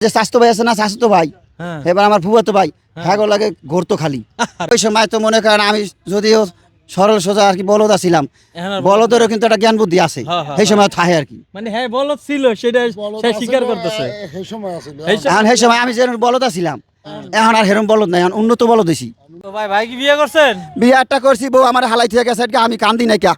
যে স্বাস্থ্য ভাই আছে না স্বাস্থ্য ভাই? হ্যাঁ। এবার আমার ফুয়াতো ভাই হ্যাঁ। গো লাগে ঘুরতো খালি। ওই সময় তো মনে করেন আমি যদিও সরল সোজা আর কি বলদ ছিলাম। এখন আর- বলদেরও কিন্তু একটা জ্ঞান বুদ্ধি আছে। হ্যাঁ, হ্যাঁ, সেই সময় থাহে আর কি। মানে হ্যাঁ বলত ছিল সেটা স্বীকার করতেছে। সেই সময় আমি যেরকম বলদ ছিলাম এখন আর হেরম বলদ নাই এখন উন্নত বলদ হয়েছি। ভাই ভাই কি বিয়ে করছেন? বিয়ারটা করছি বউ আমার হালাই থেকে গেছে আমি কান্দি নাই কা।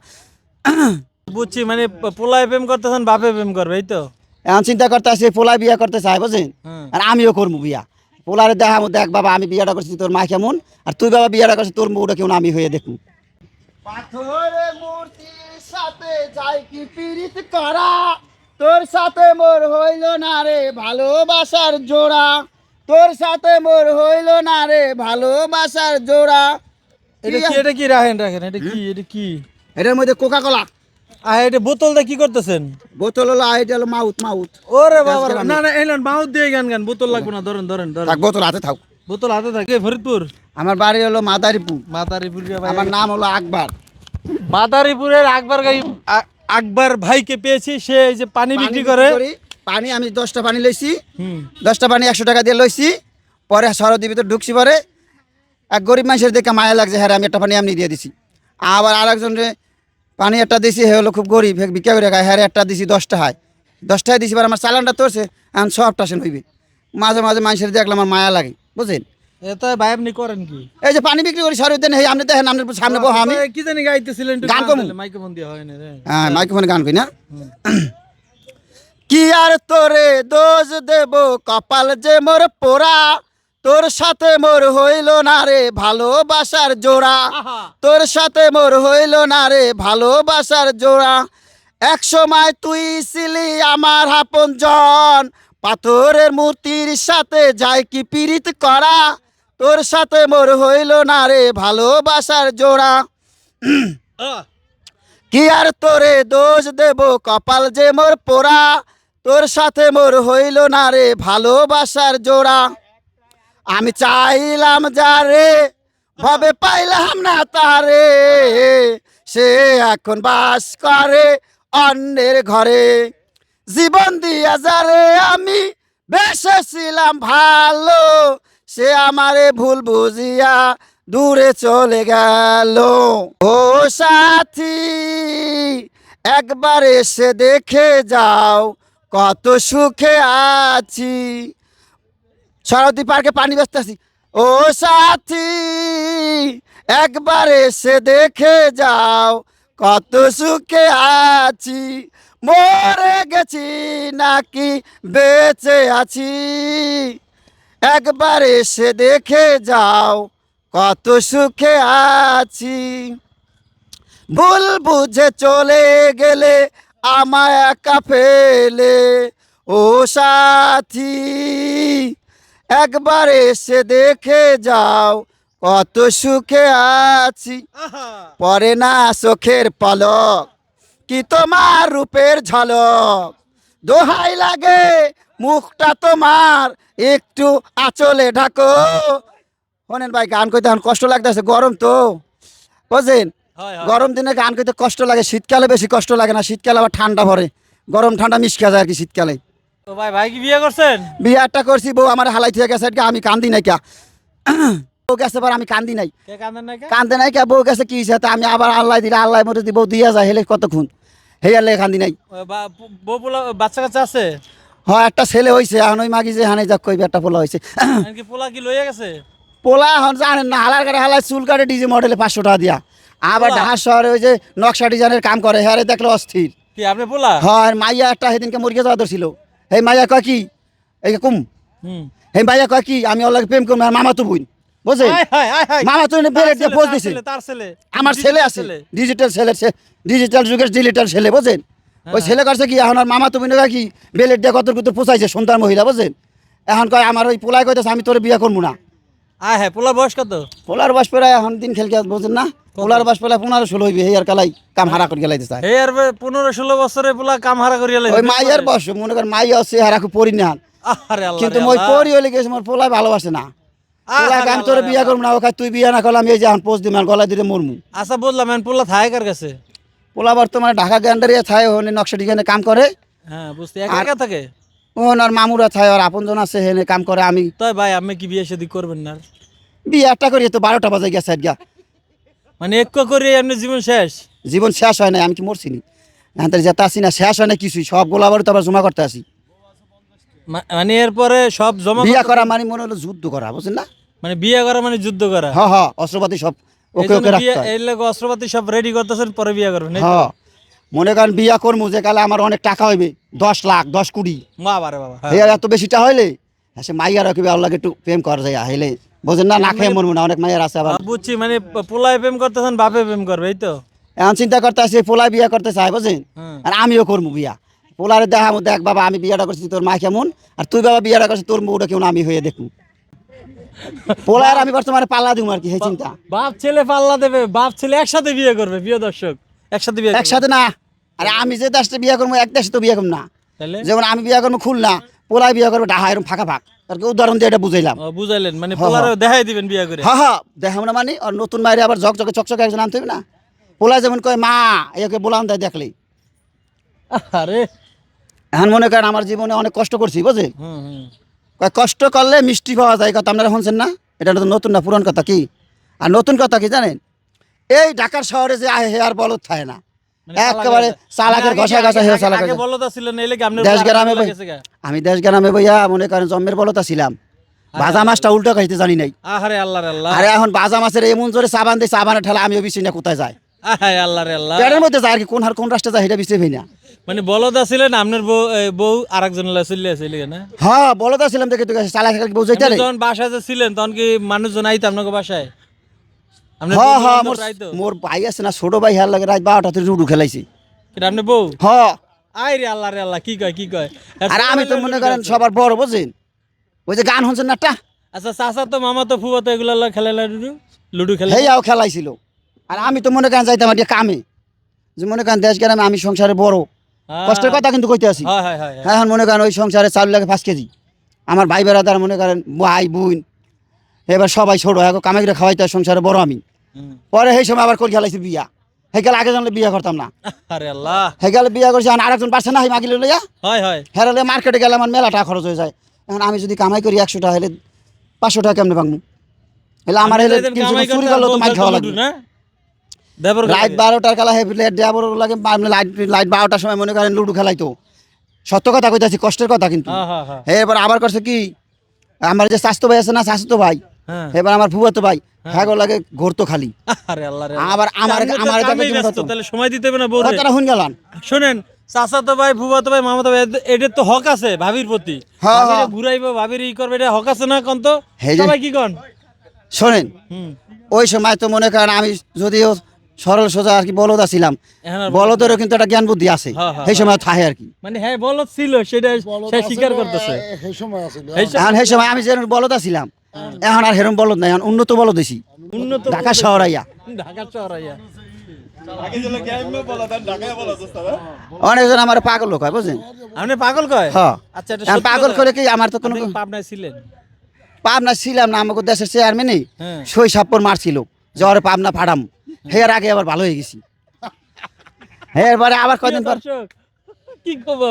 বুঝছি মানে পোলায় প্রেম করতেছেন বাপে প্রেম করবে এই তো? এখন চিন্তা করতে আসি পোলা বিয়া করতে চাই বুঝছেন? আর আমিও করব বিয়া। পোলারে দেখা মো দেখ বাবা আমি বিয়াটা করছি তোর মা কেমন আর তুই বাবা বিয়াটা করছিস তোর বউটা কেমন আমি হয়ে দেখুন। পাথরে মূর্তির সাথে যাই কি পীড়িত করা? তোর সাথে মোর হইল না রে ভালোবাসার জোড়া। তোর সাথে মোর হইল না রে ভালোবাসার জোড়া। এটা কি এটা কি? রাখেন রাখেন এটা কি এটা কি? এটার মধ্যে কোকা কোলা আহ এটা বোতলটা কি করতেছেন? বোতল হলো আর এটা হলো মাউথ মাউথ। ওরে বাবা না না এলেন মাউথ দিয়ে গান গান বোতল লাগবে না ধরেন ধরেন ধরেন। থাক বোতল হাতে থাক। বোতল হাতে থাকে ফরিদপুর? আমার বাড়ি হলো মাদারীপুর। মাদারীপুর আমার নাম হলো আকবর। মাদারীপুরের আকবর গাই আকবর ভাইকে পেয়েছি সে এই যে পানি বিক্রি করে। পানি আমি দশটা পানি লইছি। দশটা পানি একশো টাকা দিয়ে লইছি। পরে সরদি ভিতরে ঢুকছি পরে। এক গরিব মানুষের দেখে মায়া লাগছে হ্যাঁ আমি একটা পানি আমি দিয়ে দিছি। আবার আর একজনের পানি একটা দিছি হে হলো খুব গরিব হে বিক্রি করে খায় হ্যাঁ একটা দিছি দশটা হয়। দশটায় দিছি এবার আমার চালানটা তোরছে এখন সবটা সেন হইবে মাঝে মাঝে মানুষের দেখলে আমার মায়া লাগে বুঝলেন এটা ভাই আপনি করেন কি? এই যে পানি বিক্রি করি সরদি দেন হে আপনি দেখেন আপনার সামনে বহ আমি। কি জানি গাইতেছিলেন গান গান মাইক্রোফোন দিয়ে হয় না হ্যাঁ মাইক্রোফোনে গান কই না। কি আর তোরে দোষ দেব কপাল যে মোর পোড়া তোর সাথে মোর হইল না রে ভালোবাসার জোড়া। তোর সাথে মোর হইল না রে ভালোবাসার জোড়া। এক সময় তুই ছিলি আমার হাপন জন। পাথরের মূর্তির সাথে যায় কি পীড়িত করা। তোর সাথে মোর হইল না রে ভালোবাসার জোড়া। কি আর তোরে দোষ দেব কপাল যে মোর পোড়া। তোর সাথে মোর হইল না রে ভালোবাসার জোড়া। আমি চাইলাম যারে ভবে পাইলাম না তারে সে এখন বাস করে অন্যের ঘরে। জীবন দিয়া যারে আমি বেসেছিলাম ভালো। সে আমারে ভুল বুঝিয়া দূরে চলে গেল। ও সাথী, একবার এসে দেখে যাও কত সুখে আছি। সরস্বতী পার্কে পানি ব্যস্ত আছি। ও সাথী, একবার এসে দেখে যাও কত সুখে আছি। মরে গেছি নাকি বেঁচে আছি। একবার এসে দেখে যাও কত সুখে আছি। ভুল বুঝে চলে গেলে আমায় একা ফেলে। ও সাথী একবার এসে দেখে যাও কত সুখে আছি। পরে না চোখের পলক কি তোমার রূপের ঝলক। দোহাই লাগে মুখটা তোমার একটু আঁচলে ঢাকো। শোনেন ভাই গান করতে এখন কষ্ট লাগতেছে গরম তো। বুঝলেন? গরম দিনে গান করতে কষ্ট লাগে শীতকালে বেশি কষ্ট লাগে না শীতকালে আবার ঠান্ডা ভরে গরম ঠান্ডা মিশকা যায় আর কি শীতকালে। তো ভাই ভাই কি বিয়ে করছেন? বিয়ারটা করছি বউ আমার হালাই থেকে গেছে আমি কান্দি নাই কা। বউ গেছে এবার আমি কান্দি নাই। কান্দে নাই কা? বউ গেছে কি হয়েছে আমি আবার আল্লাহ দিলে আল্লাহ মধ্যে দিব দিয়া যায় হেলে কতক্ষণ? হে আল্লাহ কান্দি নাই। বউ পোলা বাচ্চা কাচ্চা আছে? হয় একটা ছেলে হয়েছে এখন ওই মাগি যে হানে যাক কইবে একটা পোলা হয়েছে পোলা কি লইয়া গেছে? পোলা এখন জানেন না হালার কাটে হালার চুল কাটে ডিজে মডেলে পাঁচশো টাকা দিয়া। আবার পোলা? ঢাকা শহরে ওই যে নকশা ডিজাইনের কাম করে হ্যাঁ দেখলে অস্থির। কি আপনি পোলা? হয় মাইয়া একটা সেদিনকে মুরগি যাওয়া ছিল এই মাইয়া কয় কি এই কুম। এই মাইয়া কয় কি আমি ওর লাগে প্রেম করব আর মামা তো বুঝ বুঝে। মামা তো বেলেট দিয়ে পোজ তার দিছে। ছেলে, তার ছেলে। আমার ছেলে আছে। ডিজিটাল ছেলে ডিজিটাল যুগের ডিজিটাল ছেলে বুঝেন ওই ছেলে করছে কি এখন আর মামা তুমি না কি বেলেট দিয়ে কত কত পোষাইছে সন্তান মহিলা বুঝেন এখন কয় আমার ওই পোলাই কইতেছে আমি তোর বিয়ে করব না। আয় হ্যাঁ পোলা বয়স কত? পোলার বাস পেরায় এখন দিন খেলকে বুঝেন না? পোলার বাস পেলায় পনেরো ষোলো হইবে আর কালাই কাম হারা করে গেলাইতে চায়। বে- পনেরো ষোলো বছরে পোলা কাম হারা করিয়া লাইছে। ওই মাইয়ার বস মনে করেন মাইয়া আছে হারা খুব পরি না কিন্তু মই। পরি হলে গেছে মোর পোলাই ভালোবাসে না। তোর ওখানে তুই বিয়ে না করলাম এই যে এখন পোস্ট দিম গলা দিলে মরমু। আচ্ছা পোলা থায় কার কাছে? পোলা বর্তমানে ঢাকা গ্যান্ডারিয়া থায় ওখানে নকশা ডিজাইনে কাম করে। হ্যাঁ বুঝতে একা একা থাকে? ওনার মামুরা থায় আর আপনজন আছে হেনে কাম করে আমি তাই ভাই আপনি কি বিয়ে শাদী করবেন না? আর? বিয়ে একটা করি তো বারোটা বাজে গেছে গিয়া। মানে এক করে আপনার জীবন শেষ? জীবন শেষ হয় না আমি কি মরছি নি? এখন যেতে আসি না শেষ হয় না কিছুই সব গোলাবারু তো আবার জমা করতে আসি। মানে এরপরে সব জমা বিয়া করা মানে মনে হলো যুদ্ধ করা বুঝলেন না? মানে বিয়ে করা মানে যুদ্ধ করা? হ হ অস্ত্রপাতি সব ওকে ওকে রাখতে হয়। এই লাগে অস্ত্রপাতি সব রেডি করতেছেন পরে বিয়ে করবেন হ্যাঁ মনে করেন বিয়া করব যে কালে আমার অনেক টাকা হইবে দশ লাখ দশ কোটি। বাবা হ্যাঁ। এত বেশিটা হইলে হ্যাঁ, সে মাইয়ার রাখবে আল্লাহ একটু প্রেম করা যায় হইলে। বোঝেন না না খেয়ে মরবো না অনেক মাইয়ার আছে আবার। বুঝছি মানে পোলায় প্রেম করতেছেন বাপে প্রেম করবে এই তো? এখন চিন্তা করতে আসি পোলায় বিয়া করতে চাই বুঝেন? আর আমিও করব বিয়া। পোলারে দেখা দেখ বাবা আমি বিয়াটা করছি তোর মা কেমন? আর তুই বাবা বিয়াটা করছিস তোর বউটা কেমন আমি হয়ে দেখুন পোলার আমি বর্তমানে পাল্লা দিব আর কি সেই চিন্তা। বাপ ছেলে পাল্লা দেবে বাপ ছেলে একসাথে বিয়ে করবে প্রিয় দর্শক একসাথে বিয়ে একসাথে না। আরে আমি যে দেশটা বিয়ে করব এক দেশে তো বিয়া করব না। যেমন আমি বিয়ে করব খুলনা পোলায় বিয়ে করব ঢাহা এরকম ফাঁকা ফাঁক। আর কি উদাহরণ দিয়ে এটা বুঝাইলাম। বুঝাইলেন মানে হ্যাঁ, পোলারে দেখাই দিবেন বিয়ে করে। হ্যাঁ হ্যাঁ না মানে আর নতুন মায়ের আবার ঝকঝকে চকচকে একজন আনতে হবে না। পোলায় যেমন কয় মা একে বলাম দেয় দেখলেই আরে এখন মনে করেন আমার জীবনে অনেক কষ্ট করছি কয় কষ্ট করলে মিষ্টি পাওয়া যায় কথা আপনারা শুনছেন না? এটা তো নতুন না পুরান কথা কি? আর নতুন কথা কি জানেন? এই ঢাকার শহরে যে আয় হেয়ার বলত থাকে না। একেবারে চালাক- চালাকের মানে ঘষা ঘষা হেয়া দেশ গ্রামে। আমি দেশ গ্রামে বইয়া মনে করেন জন্মের বলতা ছিলাম ভাজা মাছটা উল্টো খাইতে জানি নাই। আহারে আল্লাহ আল্লাহ। আরে এখন ভাজা মাছের এমন জোরে সাবান দিয়ে সাবানের ঠেলা আমিও বিছি না কোথায় যায়? পেটের মধ্যে যায় আর কি কোন হার কোন রাষ্ট্রে যায় সেটা ভাই না। মানে বলদা ছিলেন আপনার বউ বউ আরেকজন চলে না? হ্যাঁ বলতা ছিলাম দেখে তুই আপনি যখন বাসায় ছিলেন তখন কি মানুষজন আইতো আপনাকে বাসায়? হ্যাঁ হ্যাঁ মোর মোর ভাই আছে না ছোট ভাই হার লাগে রাত বারোটাতে লুডু খেলাইছি। এটা আপনি বউ? হ্যাঁ। আই রে আল্লাহ রে আল্লাহ কি কয় কি কয়? আর আমি তো মনে করেন সবার বড় বুঝেন ওই যে গান না একটা আচ্ছা চাচা তো মামা তো ফুয়া তো এগুলো খেলে লুডু লুডু খেলে হেয়াও খেলাইছিল। আর আমি তো মনে করেন যাইতাম একটা কামে। যে মনে করেন দেশ গ্রামে আমি সংসারে বড়। হ্যাঁ, কষ্টের কথা কিন্তু কইতে আছি। হয় হয় হয় হয়। এখন মনে করেন ওই সংসারে চাউল লাগে পাঁচ কেজি। আমার ভাই বেড়াদার মনে করেন ভাই বোন এবার সবাই ছোট এখন কামাই করে খাওয়াইতে সংসারে বড় আমি। পরে সেই সময় আবার করে খেলাইছে বিয়া। গেলে আগে জানলে বিয়া করতাম না। আরে আল্লাহ। গেলে বিয়া করছি আরেকজন পারছে না মাগিলে লইয়া। হয় হয়। হেরালে মার্কেটে গেলে আমার মেলা টাকা খরচ হয়ে যায়। এখন আমি যদি কামাই করি একশো টাকা হলে পাঁচশো টাকা কেমনে পাবো হলে আমার হলে চুরি করলেও তো মাইর খাওয়া লাগবে। রাত বারোটার কালা হেভি লাইট দেওয়ার লাগে লাইট লাইট বারোটার সময় মনে করেন লুডু খেলাইতো। সত্য কথা কইতাছি কষ্টের কথা কিন্তু। হ্যাঁ হ্যাঁ হ্যাঁ। হে এবার আবার করছে কি আমার যে স্বাস্থ্য ভাই আছে না স্বাস্থ্য ভাই এবার আমার ফুয়াতো ভাই হ্যাঁ লাগে ঘুরতো খালি আরে আল্লাহ আবার আমার তো আমার তাহলে সময় দিতে হবে না বউরে কথাটা শুন গেলাম শোনেন চাচা তো ভাই ফুবা তো ভাই মামা তো ভাই তো হক আছে ভাবির প্রতি হ্যাঁ, হ্যাঁ। ঘুরাইবো ভাবির ই করবে এটা হক আছে না কোন তো সবাই কি কন শোনেন ওই সময় তো মনে করেন আমি যদিও সরল সোজা আর কি বলদা ছিলাম এখন আর বলদেরও কিন্তু একটা জ্ঞান বুদ্ধি আছে হ্যাঁ, হ্যাঁ, সেই সময় থাকে আর কি মানে হ্যাঁ বলত ছিল সেটা সে স্বীকার করতেছে সেই সময় আমি যেরকম বলদা ছিলাম এখন আর হেরম বলদ নাই এখন উন্নত বলদ দিছি উন্নত ঢাকা শহর আইয়া। ঢাকা শহর আইয়া। অনেকজন আমার পাগল লোক হয় বুঝলেন আপনি পাগল কয়? হ্যাঁ আচ্ছা পাগল করে কি আমার তো কোনো পাবনায় ছিলেন? পাবনা ছিলাম না আমাকে দেশের চেয়ারম্যানই হ্যাঁ। সই সাপ্পর মারছিল। জ্বরে পাবনা ফাড়াম হেয়ার আগে আবার ভালো হয়ে গেছি। হ্যাঁ আবার কদিন পর কি করব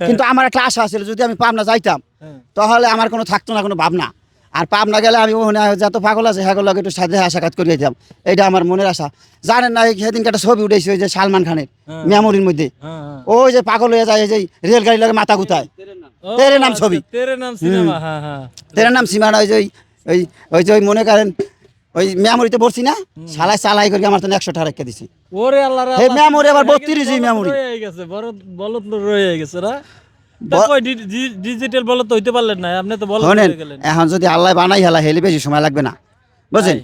কিন্তু আমার একটা আশা ছিল যদি আমি পাবনা যাইতাম হ্যাঁ। তাহলে আমার কোনো থাকতো না কোনো ভাবনা। আর পাবনা গেলে আমি ওখানে যত পাগল আছে হ্যাগল লাগে একটু সাথে সাক্ষাৎ করিয়ে দিতাম এটা আমার মনের আশা। জানেন না এই সেদিনকে একটা ছবি উঠেছে ওই যে সালমান খানের হ্যাঁ। মেমোরির মধ্যে। হ্যাঁ, হ্যাঁ। ওই যে পাগল হয়ে যায় এই যে রেলগাড়ি লাগে মাথা গুতায়। তেরে নাম ছবি। তেরে নাম সিনেমা সীমানা ওই যে ওই- ওই যে ওই মনে করেন ওই মেমোরিতে পড়ছি না সালাই সালাই করে আমার তো একশো টাকা রেখে দিছি। ওরে আল্লাহ রে এই আল্লাহ, memory আবার হয়ে গেছে, 32 বলদ রয়ে গেছে বড় বলত রয়ে গেছে না ডিজিটাল বলতে হইতে পারলেন না আপনি তো বলেন এখন যদি আল্লাহ বানাই হেলা হেলে বেশি সময় লাগবে না। বুঝলেন।